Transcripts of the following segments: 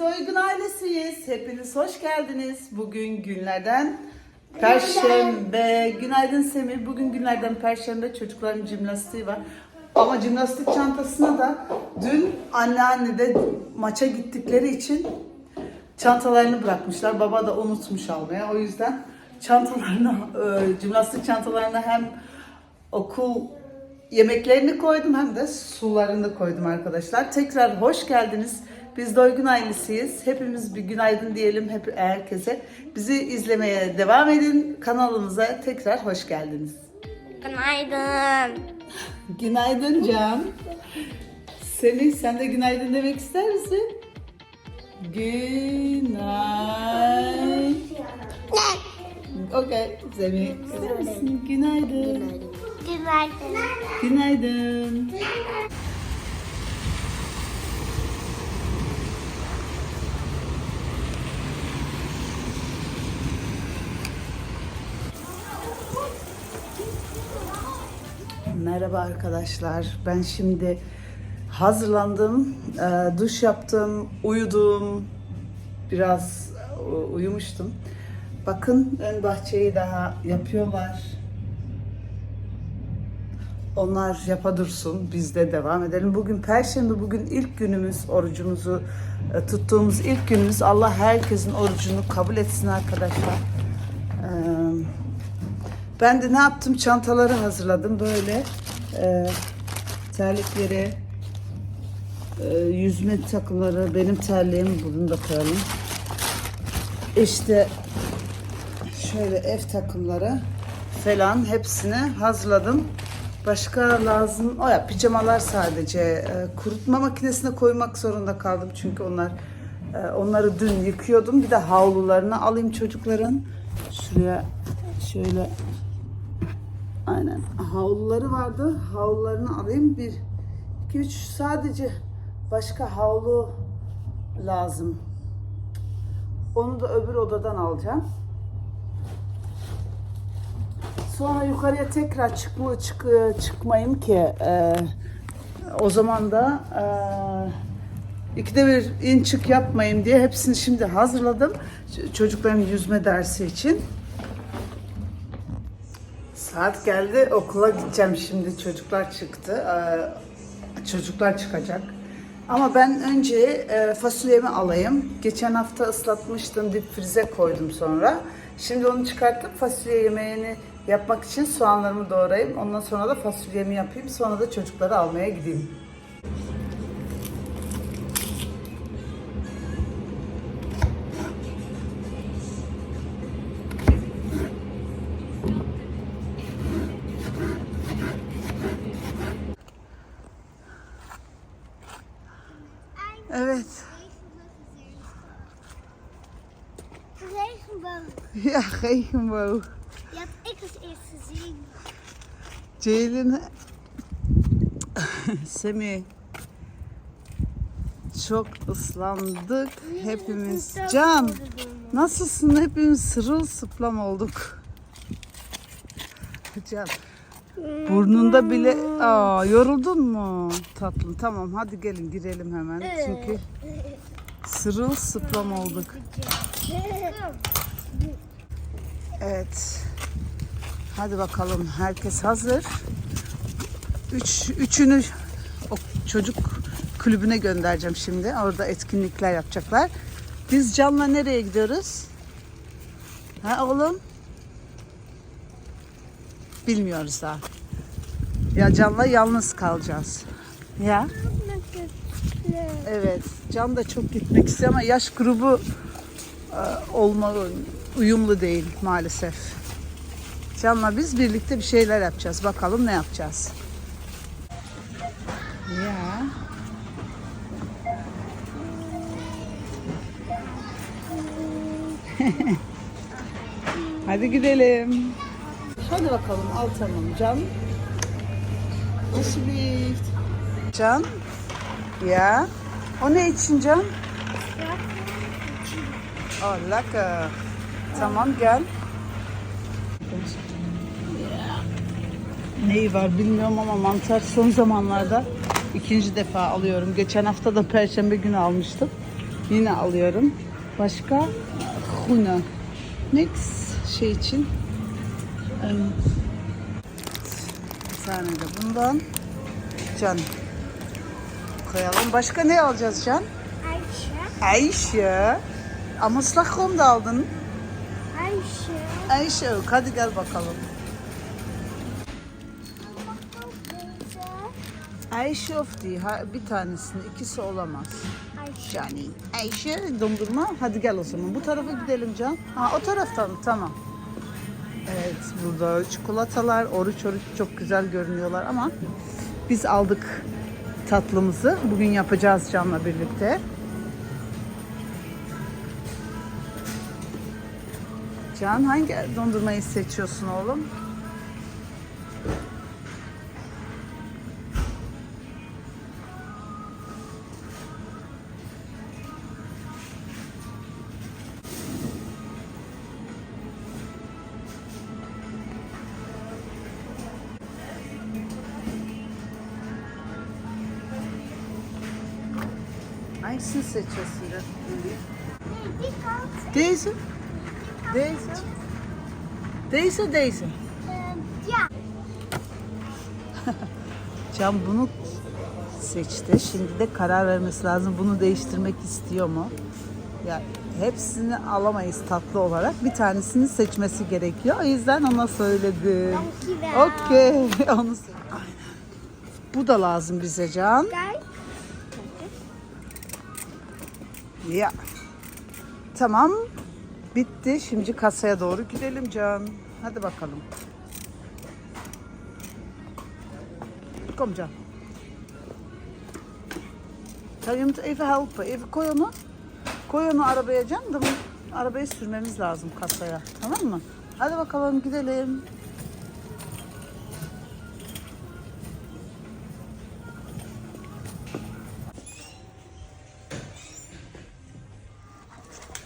Uygun ailesiyiz. Hepiniz hoş geldiniz. Bugün günlerden Perşembe. Günaydın Semih. Bugün günlerden Perşembe çocukların jimnastiği var. Ama jimnastik çantasına da dün anneanne de maça gittikleri için çantalarını bırakmışlar. Baba da unutmuş almaya. O yüzden çantalarına, e, jimnastik çantalarına hem okul yemeklerini koydum hem de sularını koydum arkadaşlar. Tekrar hoş geldiniz. Biz Doygun ailesiyiz. Hepimiz bir günaydın diyelim hep herkese. Bizi izlemeye devam edin. Kanalımıza tekrar hoş geldiniz. Günaydın. Günaydın Can. Semih sen de günaydın demek ister misin? Günaydın. Okey Semih. Günaydın. Günaydın. Günaydın. Merhaba arkadaşlar. Ben şimdi hazırlandım, Ee, duş yaptım, uyudum, biraz e, uyumuştum. Bakın ön bahçeyi daha yapıyorlar. Onlar yapa dursun, biz de devam edelim. Bugün Perşembe, bugün ilk günümüz, orucumuzu e, tuttuğumuz ilk günümüz. Allah herkesin orucunu kabul etsin arkadaşlar. Ben de ne yaptım? Çantaları hazırladım böyle. E, terlikleri, e, yüzme takımları, benim terliğim bunu da koyalım. İşte şöyle ev takımları falan hepsini hazırladım. Başka lazım, o ya pijamalar sadece e, kurutma makinesine koymak zorunda kaldım çünkü onlar e, onları dün yıkıyordum. Bir de havlularını alayım çocukların. Şuraya şöyle aynen havluları vardı. Havlularını alayım. Bir, iki, üç sadece başka havlu lazım. Onu da öbür odadan alacağım. Sonra yukarıya tekrar çıkma, çık, çıkmayayım ki e, o zaman da e, ikide bir in çık yapmayayım diye hepsini şimdi hazırladım. Çocukların yüzme dersi için. Saat geldi okula gideceğim şimdi çocuklar çıktı. E, çocuklar çıkacak. Ama ben önce e, fasulyemi alayım. Geçen hafta ıslatmıştım, dip frize koydum sonra. Şimdi onu çıkartıp fasulye yemeğini yapmak için soğanlarımı doğrayayım. Ondan sonra da fasulyemi yapayım. Sonra da çocukları almaya gideyim. Evet. Regenboog. Ja, regenboog. Die had ik als eerst gezien. Ceylin Semih çok ıslandık hepimiz. Can nasılsın? Hepimiz sırılsıklam olduk. Can burnunda bile aa yoruldun mu tatlım? Tamam hadi gelin girelim hemen çünkü sırılsıklam olduk. Evet. Hadi bakalım herkes hazır. Üç, üçünü o çocuk kulübüne göndereceğim şimdi. Orada etkinlikler yapacaklar. Biz Can'la nereye gidiyoruz? Ha oğlum? Bilmiyoruz daha. Ya Can'la yalnız kalacağız. Ya evet. Can da çok gitmek istiyor ama yaş grubu e, olma uyumlu değil maalesef. Can'la biz birlikte bir şeyler yapacağız. Bakalım ne yapacağız. Ya. Hadi gidelim. Hadi bakalım al tamam Can. Alsjeblieft. Can. Ja. O ne için Can? Lekker. Tamam gel. Neyi var bilmiyorum ama mantar son zamanlarda ikinci defa alıyorum. Geçen hafta da perşembe günü almıştım. Yine alıyorum. Başka? Huna. Next şey için. Bir tane de bundan. Can. Koyalım. Başka ne alacağız Can? Ayşe. Ayşe. Ama ıslak kum da aldın. Ayşe. Ayşe hadi gel bakalım. Ayşe of. Ha, bir tanesini ikisi olamaz. Ayşe. Yani Ayşe dondurma. Hadi gel o zaman. Bu tarafa gidelim Can. Ha o taraftan? Tamam. Evet burada çikolatalar oruç oruç çok güzel görünüyorlar ama biz aldık tatlımızı. Bugün yapacağız Can'la birlikte. Can hangi dondurmayı seçiyorsun oğlum? Hangisini seçiyorsun? da? Deze? Deze? Deze, deze. Ja. Can bunu seçti. Şimdi de karar vermesi lazım. Bunu değiştirmek istiyor mu? Ya hepsini alamayız tatlı olarak. Bir tanesini seçmesi gerekiyor. O yüzden ona söyledim. Okey. Onu. Aynen. Bu da lazım bize Can. Kijk. Ya. Tamam. Bitti. Şimdi kasaya doğru gidelim Can. Hadi bakalım. Kom Can. Kan je moet even helpen? Even koy onu. Koy onu arabaya Can. Arabayı sürmemiz lazım kasaya. Tamam mı? Hadi bakalım gidelim.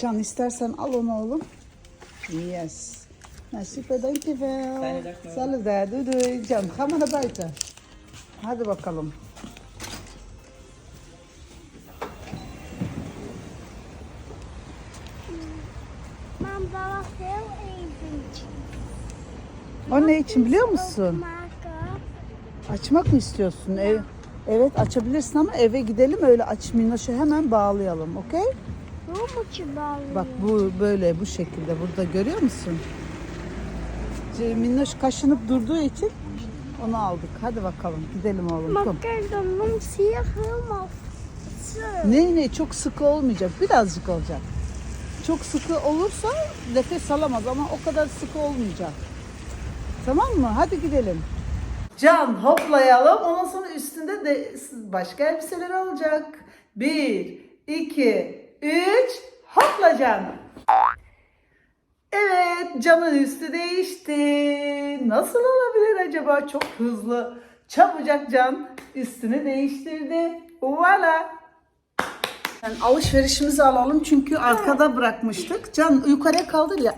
Can istersen al onu oğlum. Yes. Fijne dag nog. Hetzelfde. Doei doei. Can, naar buiten. Hadi bakalım. O ne için biliyor musun? Açmak mı istiyorsun? Ev, evet açabilirsin ama eve gidelim öyle aç minnoşu hemen bağlayalım. Okey? Je bouwen? Bak bu böyle bu şekilde burada görüyor musun? Ce- Minnoş kaşınıp durduğu için onu aldık. Hadi bakalım gidelim oğlum. Kom. zo. Ne ne çok sıkı olmayacak. Birazcık olacak. Çok sıkı olursa nefes alamaz ama o kadar sıkı olmayacak. Tamam mı? Hadi gidelim. Can hoplayalım. Ondan sonra üstünde de başka elbiseler olacak. Bir, iki, üç, hopla Can. Evet, Can'ın üstü değişti. Nasıl olabilir acaba? Çok hızlı, çabucak Can üstünü değiştirdi. Voila. Yani alışverişimizi alalım çünkü arkada bırakmıştık. Can yukarıya kaldır ya.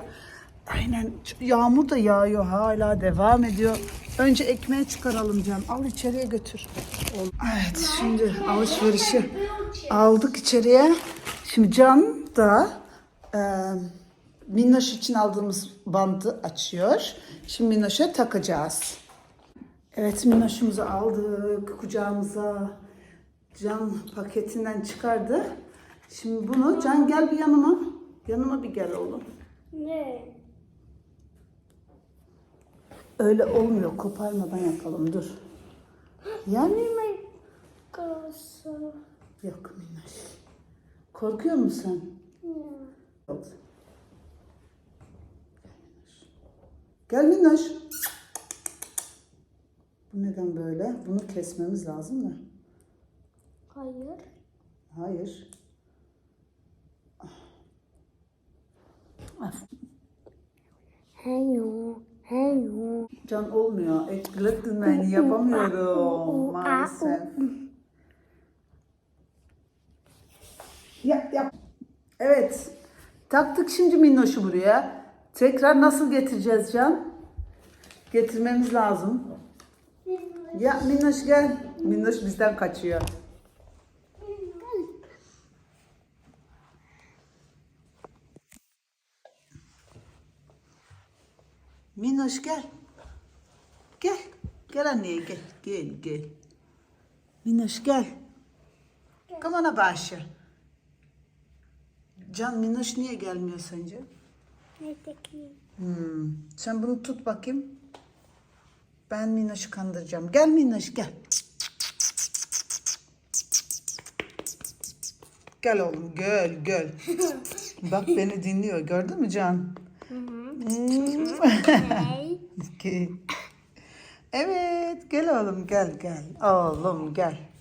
Aynen yağmur da yağıyor hala devam ediyor. Önce ekmeği çıkaralım Can. Al içeriye götür. Evet şimdi alışverişi aldık içeriye. Şimdi Can da e, Minnoş için aldığımız bandı açıyor. Şimdi Minnoş'a takacağız. Evet Minnoş'umuzu aldık kucağımıza. Can paketinden çıkardı. Şimdi bunu Can gel bir yanıma. Yanıma bir gel oğlum. Nee. Öyle olmuyor. Koparmadan yapalım. Dur. Yani kousen. yok minnoş. Korkuyor musun sen? Gel minnoş. Bu neden böyle? Bunu kesmemiz lazım da. Hayır. Hayır. Ah, Heyo. Heyo. Can olmuyor. Eklettin beni. Yapamıyorum maalesef. Yap yap. Evet. Taktık şimdi minnoşu buraya. Tekrar nasıl getireceğiz Can? Getirmemiz lazım. Ya Minnoş gel. Minnoş bizden kaçıyor. Minnoş gel. Gel. Gel anneye gel. Gel gel. Minnoş gel. Come on Abasha. Can Minnoş niye gelmiyor sence? Ne tekiyim? Hmm. Sen bunu tut bakayım. Ben Minnoş'u kandıracağım. Gel Minnoş gel. Gel oğlum gel gel. Bak beni dinliyor gördün mü Can? Evet gel oğlum gel gel. Oğlum gel.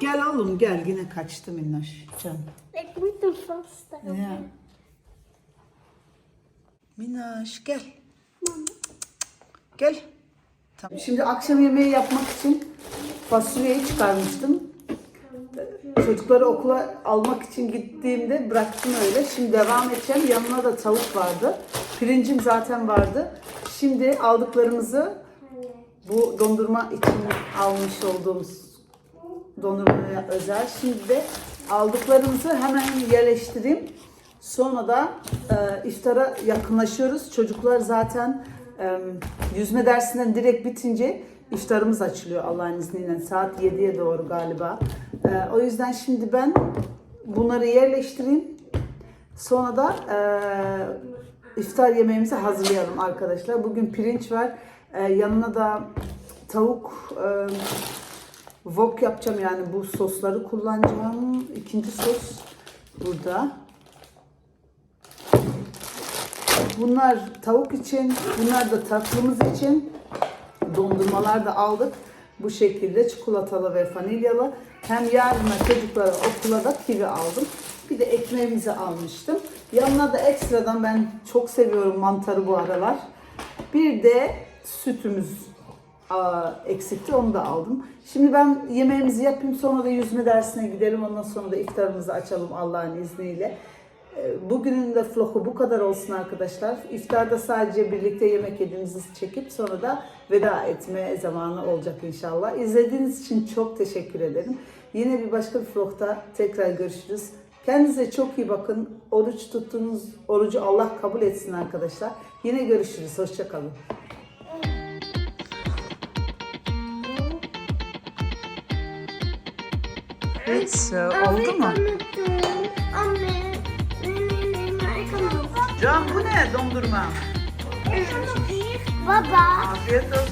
Gel oğlum gel yine kaçtı Minnoş. Can. Hem vaststellen. Ya. Minnoş gel. Gel. Tamam. Şimdi akşam yemeği yapmak için fasulyeyi çıkarmıştım. Çocukları okula almak için gittiğimde bıraktım öyle. Şimdi devam edeceğim. Yanına da tavuk vardı. Pirincim zaten vardı. Şimdi aldıklarımızı bu dondurma için almış olduğumuz dondurmaya özel. Şimdi de aldıklarımızı hemen yerleştireyim. Sonra da e, iftara yakınlaşıyoruz. Çocuklar zaten e, yüzme dersinden direkt bitince iftarımız açılıyor Allah'ın izniyle. Saat 7'ye doğru galiba. E, o yüzden şimdi ben bunları yerleştireyim. Sonra da e, iftar yemeğimizi hazırlayalım arkadaşlar. Bugün pirinç var. E, yanına da tavuk e, wok yapacağım yani bu sosları kullanacağım. İkinci sos burada. Bunlar tavuk için, bunlar da tatlımız için. Dondurmalar da aldık. Bu şekilde çikolatalı ve vanilyalı. Hem yarına çocuklara okula da kivi aldım. Bir de ekmeğimizi almıştım. Yanına da ekstradan ben çok seviyorum mantarı bu aralar. Bir de sütümüz aa, eksikti onu da aldım. Şimdi ben yemeğimizi yapayım sonra da yüzme dersine gidelim. Ondan sonra da iftarımızı açalım Allah'ın izniyle. Ee, Bugünün de vlogu bu kadar olsun arkadaşlar. İftarda sadece birlikte yemek yediğimizi çekip sonra da veda etme zamanı olacak inşallah. İzlediğiniz için çok teşekkür ederim. Yine bir başka bir vlogda tekrar görüşürüz. Kendinize çok iyi bakın. Oruç tuttuğunuz orucu Allah kabul etsin arkadaşlar. Yine görüşürüz. Hoşçakalın. Evet, oldu mu? Anne. Can bu ne dondurma? Baba. Afiyet olsun.